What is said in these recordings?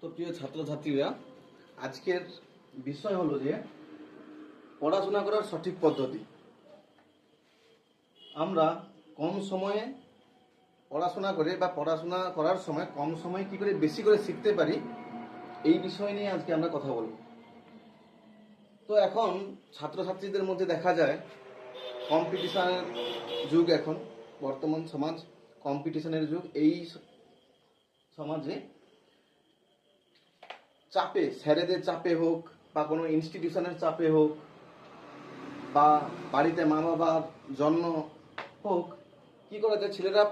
তো প্রিয় ছাত্রছাত্রীরা, আজকের বিষয় হলো যে পড়াশোনা করার সঠিক পদ্ধতি। আমরা কম সময়ে পড়াশোনা করে বা পড়াশোনা করার সময় কম সময়ে কি করে বেশি করে শিখতে পারি, এই বিষয় নিয়ে আজকে আমরা কথা বলব। তো এখন ছাত্রছাত্রীদের মধ্যে দেখা যায়, কম্পিটিশনের যুগ এখন, বর্তমান সমাজ কম্পিটিশনের যুগ। এই সমাজে চাপে, স্যারেদের চাপে হোক বা কোনো ইনস্টিটিউশনের চাপে হোক বা বাড়িতে মা বাবার জন্ম হোক, কি করা যায় ছেলেরা,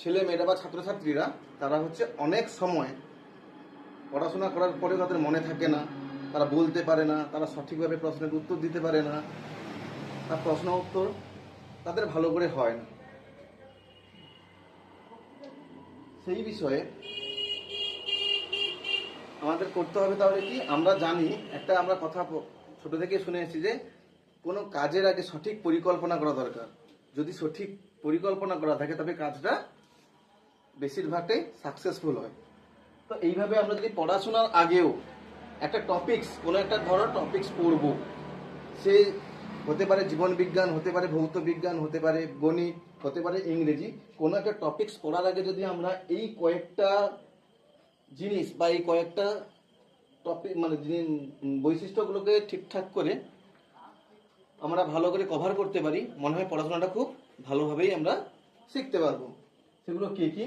ছেলে মেয়েরা বা ছাত্রছাত্রীরা, তারা হচ্ছে অনেক সময় পড়াশোনা করার পরে তাদের মনে থাকে না, তারা বলতে পারে না, তারা সঠিকভাবে প্রশ্নের উত্তর দিতে পারে না তার প্রশ্ন উত্তর তাদের ভালো করে হয় না। সেই বিষয়ে আমাদের করতে হবে তাহলে কি? আমরা জানি, একটা আমরা কথা ছোট থেকে শুনে এসেছি যে কোনো কাজের আগে সঠিক পরিকল্পনা করা দরকার। যদি সঠিক পরিকল্পনা করা থাকে, তবে কাজটা বেশিরভাগটাই সাকসেসফুল হয়। তো এইভাবে আমরা যদি পড়াশোনার আগেও একটা টপিকস কোনো একটা ধরো টপিকস পড়ব। সে হতে পারে জীবন বিজ্ঞান, হতে পারে ভৌত বিজ্ঞান, হতে পারে গণিত, হতে পারে ইংরেজি, কোনো একটা টপিক্স পড়ার আগে যদি আমরা এই কয়েকটা জিনিস বা এই কয়েকটা টপিক মানে বৈশিষ্ট্যগুলোকে ঠিকঠাক করে আমরা ভালো করে কভার করতে পারি, মনে হয় পড়াশোনাটা খুব ভালোভাবেই আমরা শিখতে পারব। সেগুলো কি কি?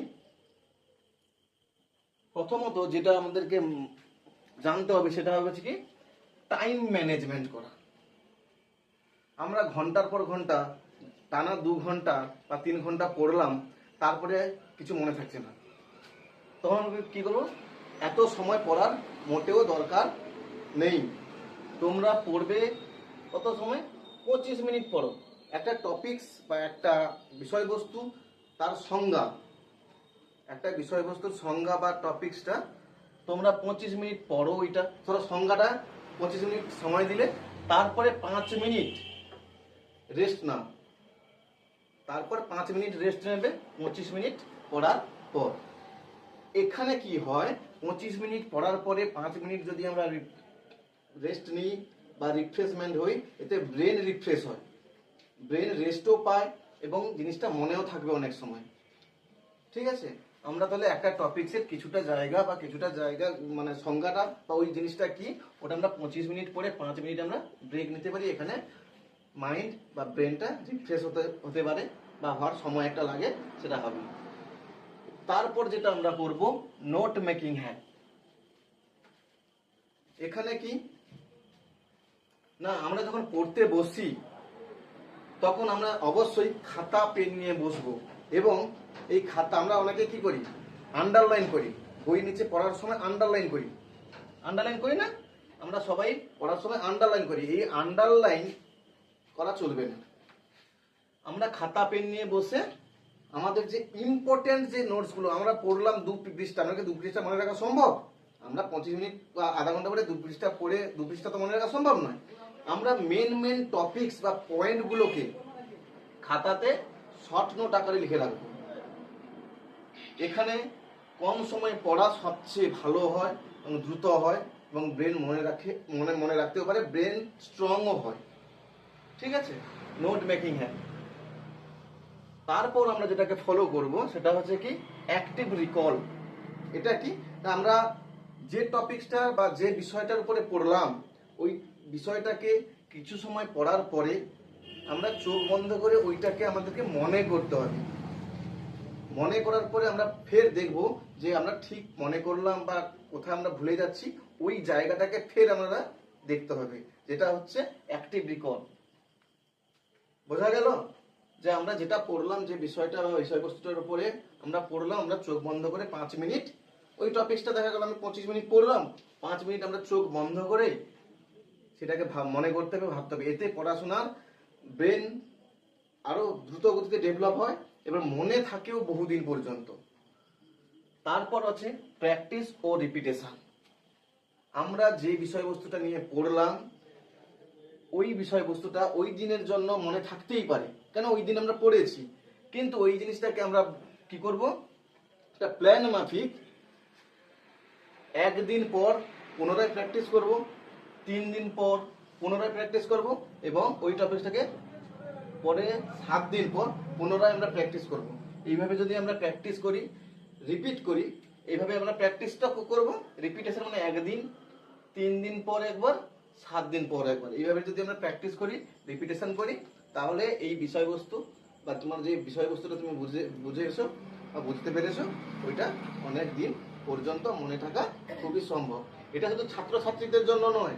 প্রথমত যেটা আমাদেরকে জানতে হবে সেটা হচ্ছে কি টাইম ম্যানেজমেন্ট করা। আমরা ঘণ্টার পর ঘণ্টা, টানা দু ঘণ্টা বা তিন ঘণ্টা পড়লাম, তারপরে কিছু মনে থাকছে না। তখন আমি কি করব? এত সময় পড়ার মোটেও দরকার নেই। তোমরা পড়বে কত সময়? পঁচিশ মিনিট পড়ো। একটা টপিকস বা একটা বিষয়বস্তু তার সংজ্ঞা। একটা বিষয়বস্তুর সংজ্ঞা বা টপিকসটা তোমরা পঁচিশ মিনিট পড়ো ওইটা। ধরো সংজ্ঞাটা পঁচিশ মিনিট সময় দিলে, তারপরে পাঁচ মিনিট রেস্ট নাও। তারপর পাঁচ মিনিট রেস্ট নেবে, পঁচিশ মিনিট পড়ার পর। এখানে কি হয়? পঁচিশ মিনিট পড়ার পরে পাঁচ মিনিট যদি আমরা রেস্ট নিই বা রিফ্রেশমেন্ট হই, এতে ব্রেন রিফ্রেশ হয়। ব্রেন রেস্টও পায় এবং জিনিসটা মনেও থাকবে অনেক সময়। ঠিক আছে? আমরা তাহলে একটা টপিক্সের কিছুটা জায়গা বা কিছুটা জায়গা মানে সংজ্ঞাটা বা ওই জিনিসটা কি, ওটা আমরা পঁচিশ মিনিট পরে পাঁচ মিনিট আমরা ব্রেক নিতে পারি। এখানে মাইন্ড বা ব্রেনটা রিফ্রেশ হতে হতে পারে বা হওয়ার সময় একটা লাগে, সেটা হবে। তারপর যেটা আমরা করব নোট মেকিং হ্যাঁ। এখানে কি? না, আমরা যখন পড়তে বসি, তখন আমরা অবশ্যই খাতা পেন নিয়ে বসবো। এবং এই খাতা আমরা অনেকে কি করি? আন্ডারলাইন করি। বই নিচে পড়ার সময় আন্ডারলাইন করি। আন্ডারলাইন করি না? আমরা সবাই পড়ার সময় আন্ডারলাইন করি। এই আন্ডারলাইন করা চলবে না। আমরা খাতা পেন নিয়ে বসে আমাদের যে ইম্পর্টেন্ট যে নোটসগুলো আমরা পড়লাম দু পৃষ্ঠা আমাকে দু পৃষ্ঠা মনে রাখা সম্ভব? আমরা পঁচিশ মিনিট বা আধা ঘণ্টা পরে দু পৃষ্ঠা পড়ে, দু পৃষ্ঠা তো মনে রাখা সম্ভব নয়। আমরা মেন মেন টপিকস বা পয়েন্টগুলোকে খাতাতে শর্ট নোট আকারে লিখে রাখব। এখানে কম সময়ে পড়া সবচেয়ে ভালো হয় এবং দ্রুত হয় এবং ব্রেন মনে রাখে, মনে মনে রাখতেও পারে ব্রেন স্ট্রংও হয়। ঠিক আছে? নোট মেকিং হ্যাঁ। তারপর আমরা যেটাকে ফলো করব, সেটা হচ্ছে কি অ্যাক্টিভ রিকল এটা কি? আমরা যে টপিকসটা বা যে বিষয়টার উপরে পড়লাম, ওই বিষয়টাকে কিছু সময় পড়ার পরে আমরা চোখ বন্ধ করে ওইটাকে আমাদেরকে মনে করতে হবে। মনে করার পরে আমরা ফের দেখব যে আমরা ঠিক মনে করলাম বা কোথায় আমরা ভুলে যাচ্ছি, ওই জায়গাটাকে ফের আমরা দেখতে হবে, যেটা হচ্ছে অ্যাক্টিভ রিকল বোঝা গেল? যে আমরা যেটা পড়লাম যে বিষয়টা বা বিষয়বস্তুটার উপরে আমরা পড়লাম, আমরা চোখ বন্ধ করে পাঁচ মিনিট। ওই টপিকসটা দেখা গেল, আমি পঁচিশ মিনিট পড়লাম। পাঁচ মিনিট আমরা চোখ বন্ধ করে সেটাকে ভাব- মনে করতে হবে, ভাবতে হবে। এতে পড়াশোনার ব্রেন আরও দ্রুত গতিতে ডেভেলপ হয় এবং মনে থাকেও বহুদিন পর্যন্ত। তারপর আছে প্র্যাকটিস ও রিপিটেশন আমরা যে বিষয়বস্তুটা নিয়ে পড়লাম ওই বিষয়বস্তুটা ওই দিনের জন্য মনে থাকতেই পারে। কেন? ওই দিন আমরা পড়েছি। কিন্তু ওই জিনিসটাকে আমরা কি করব? একটা প্ল্যান মাফিক। একদিন পর পুনরায় প্র্যাকটিস করব, তিন দিন পর পুনরায় প্র্যাকটিস করব এবং ওই টপিকটাকে পরে সাত দিন পর পুনরায় আমরা প্র্যাকটিস করব। এইভাবে যদি আমরা প্র্যাকটিস করি রিপিট করি, এইভাবে আমরা প্র্যাকটিসটা করব। রিপিটেশন মানে একদিন, তিন দিন পর একবার সাত দিন পর একবার। এইভাবে যদি আমরা প্র্যাকটিস করি রিপিটেশন করি, তাহলে এই বিষয়বস্তু বা তোমার যে বিষয়বস্তুটা তুমি বুঝে বুঝে এসো বা বুঝতে পেরেছ, ওইটা অনেক দিন পর্যন্ত মনে থাকা খুবই সম্ভব। এটা শুধু ছাত্রছাত্রীদের জন্য নয়,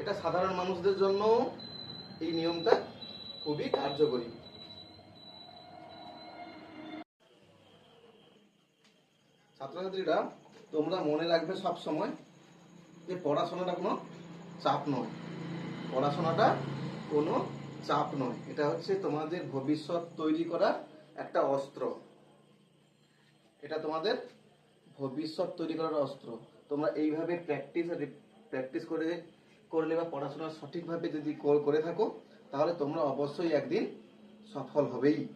এটা সাধারণ মানুষদের জন্য এই নিয়মটা খুবই কার্যকরী। ছাত্রছাত্রীরা, তোমরা মনে রাখবে সব সময় যে পড়াশোনাটা কোনো চাপ নয়। পড়াশোনাটা কোনো চাপ নয়। এটা হচ্ছে তোমাদের ভবিষ্যৎ তৈরি করার একটা অস্ত্র। এটা তোমাদের ভবিষ্যৎ তৈরি করার অস্ত্র। তোমরা এইভাবে প্র্যাকটিস প্র্যাকটিস করে করলে বা পড়াশোনা সঠিকভাবে যদি কর- করে থাকো, তাহলে তোমরা অবশ্যই একদিন সফল হবেই।